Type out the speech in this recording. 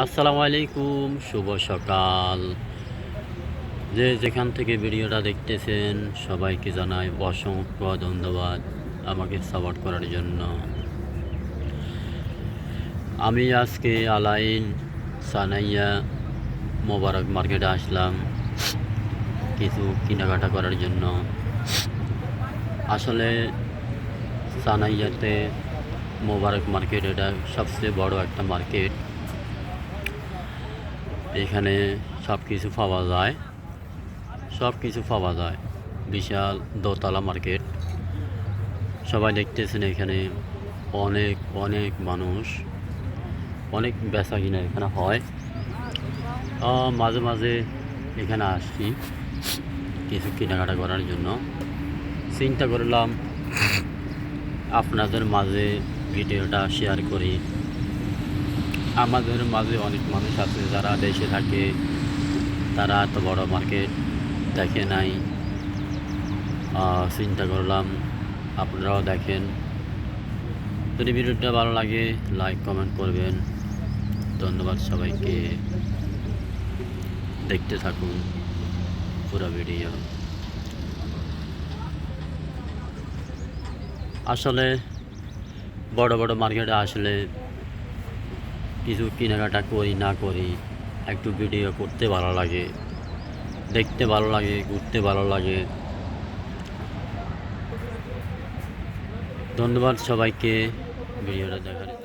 আসসালামু আলাইকুম, শুভ সকাল। যে যেখান থেকে ভিডিওটা দেখতেছেন, সবাইকে জানাই অসংখ্য ধন্যবাদ আমাকে সাপোর্ট করার জন্য। আমি আজকে আলাইন সানাইয়া মোবারক মার্কেটে আসলাম কিছু কেনাকাটা করার জন্য। আসলে সানাইয়াতে মোবারক মার্কেট এটা সবচেয়ে বড় একটা মার্কেট। এখানে সব কিছু পাওয়া যায়। সব কিছু পাওয়া যায়। বিশাল দোতলা মার্কেট। সবাই দেখতেছেন এখানে অনেক অনেক মানুষ। অনেক বেচা কিনা এখানে হয়। মাঝে মাঝে এখানে আসছি কিছু কেনাকাটা করার জন্য। চিন্তা করলাম আপনাদের মাঝে ভিডিওটা শেয়ার করি। আমাদের মাঝে অনেক মানুষ আছে যারা দেশে থাকে। তারা এত বড় মার্কেট দেখে নাই। চিন্তা করলাম আপনারাও দেখেন। যদি ভিডিওটা ভালো লাগে লাইক কমেন্ট করবেন। ধন্যবাদ সবাইকে। দেখতে থাকুন পুরো ভিডিও আসলে বড় বড় মার্কেটে আসলে কিছু কেনাকাটা করি, না করি, একটু ভিডিও করতে ভালো লাগে, দেখতে ভালো লাগে, ঘুরতে ভালো লাগে। ধন্যবাদ সবাইকে, ভিডিওটা দেখার